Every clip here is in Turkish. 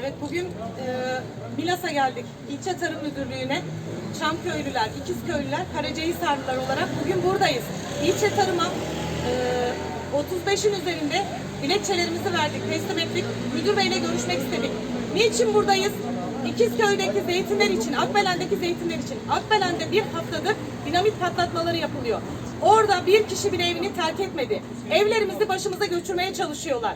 Evet bugün e, Milas'a geldik. İlçe Tarım Müdürlüğü'ne. Çamköylüler, İkizköylüler, Karacahisarlılar olarak bugün buradayız. İlçe Tarım'a e, 35'in üzerinde dilekçelerimizi verdik, teslim ettik. Müdür Bey'le görüşmek istedik. Niçin buradayız? İkizköy'deki zeytinler için, Akbelen'deki zeytinler için. Akbelen'de bir haftadır dinamit patlatmaları yapılıyor. Orada bir kişi bile evini terk etmedi. Evlerimizi başımıza götürmeye çalışıyorlar.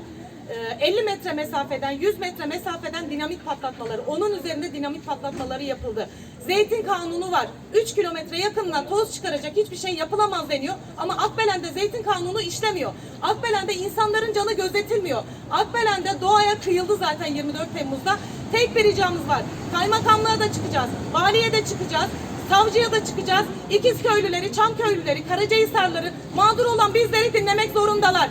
Ee, 50 metre mesafeden, 100 metre mesafeden dinamit patlatmaları, onun üzerinde dinamit patlatmaları yapıldı. Zeytin kanunu var. 3 kilometre yakınına toz çıkaracak hiçbir şey yapılamaz deniyor. Ama Akbelen'de zeytin kanunu işlemiyor. Akbelen'de insanların canı gözetilmiyor. Akbelen'de doğaya kıyıldı zaten 24 Temmuz'da. Tek bir ricamız var. Kaymakamlığa da çıkacağız, valiye de çıkacağız. Savcıya da çıkacağız. İkizköylüleri, Çamköylüleri, Karacahisarları mağdur olan bizleri dinlemek zorundalar.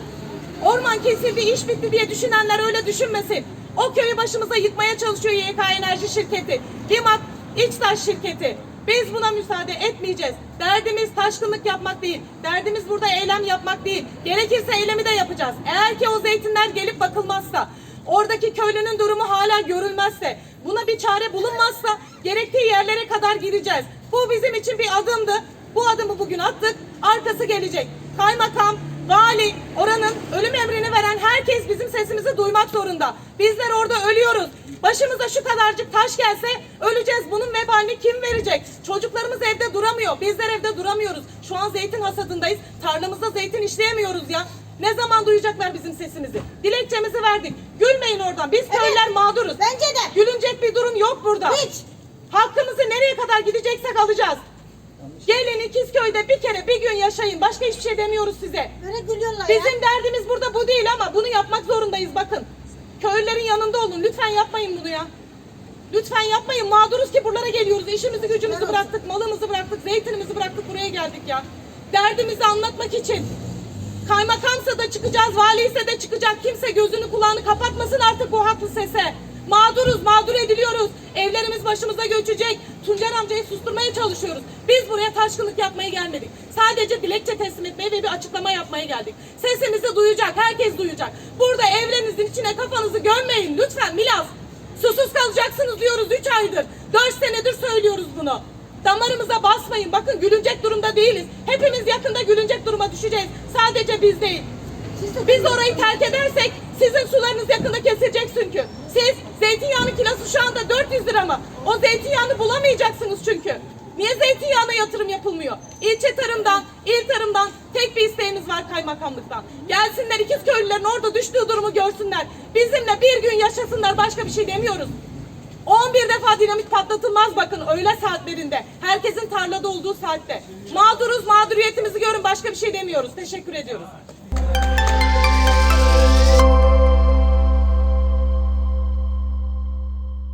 Orman kesildi, iş bitti diye düşünenler öyle düşünmesin. O köyü başımıza yıkmaya çalışıyor YK Enerji şirketi. Limat İçtaş şirketi. Biz buna müsaade etmeyeceğiz. Derdimiz taşkınlık yapmak değil. Derdimiz burada eylem yapmak değil. Gerekirse eylemi de yapacağız. Eğer ki o zeytinler gelip bakılmazsa, oradaki köylünün durumu hala görülmezse, buna bir çare bulunmazsa gerektiği yerlere kadar gideceğiz. Bu bizim için bir adımdı. Bu adımı bugün attık. Arkası gelecek. Kaymakam, vali, oranın ölüm emrini veren herkes bizim sesimizi duymak zorunda. Bizler orada ölüyoruz. Başımıza şu kadarcık taş gelse öleceğiz. Bunun vebalini kim verecek? Çocuklarımız evde duramıyor. Bizler evde duramıyoruz. Şu an zeytin hasadındayız. Tarlamızda zeytin işleyemiyoruz ya. Ne zaman duyacaklar bizim sesimizi? Dilekçemizi verdik. Gülmeyin oradan. Biz köylüler mağduruz. Bence de. Gülünecek bir durum yok burada. Hiç. Hakkımızı nereye kadar gideceksek alacağız. Gelin İkizköy'de bir kere bir gün yaşayın. Başka hiçbir şey demiyoruz size. Böyle gülüyorlar ya. Bizim derdimiz burada bu değil ama bunu yapmak zorundayız bakın. Köylülerin yanında olun. Lütfen yapmayın bunu ya. Lütfen yapmayın. Mağduruz ki buralara geliyoruz. İşimizi gücümüzü bıraktık. Malımızı bıraktık. Zeytinimizi bıraktık. Buraya geldik ya. Derdimizi anlatmak için. Kaymakamsa da çıkacağız. Valiyse de çıkacak. Kimse gözünü kulağını kapatmasın artık bu haklı sese. Mağduruz, mağdur ediliyoruz. Evlerimiz başımıza göçecek. Tuncer amcayı susturmaya çalışıyoruz. Biz buraya taşkınlık yapmaya gelmedik. Sadece dilekçe teslim etmeye ve bir açıklama yapmaya geldik. Sesimizi duyacak, herkes duyacak. Burada evlerinizin içine kafanızı gömmeyin lütfen Milas. Susuz kalacaksınız diyoruz 3 aydır. 4 senedir söylüyoruz bunu. Damarımıza basmayın. Bakın gülünecek durumda değiliz. Hepimiz yakında gülünecek duruma düşeceğiz. Sadece biz değil. Biz orayı terk edersek sizin sularınız yakında kesilecek çünkü. Siz zeytinyağının kilosu şu anda 400 lira mı? O zeytinyağını bulamayacaksınız çünkü. Niye zeytinyağına yatırım yapılmıyor? İlçe tarımdan, il tarımdan tek bir isteğimiz var kaymakamlıktan. Gelsinler ikiz köylülerin orada düştüğü durumu görsünler. Bizimle bir gün yaşasınlar başka bir şey demiyoruz. 11 defa dinamit patlatılmaz bakın öğle saatlerinde. Herkesin tarlada olduğu saatte. Mağduruz mağduriyetimizi görün başka bir şey demiyoruz. Teşekkür ediyoruz.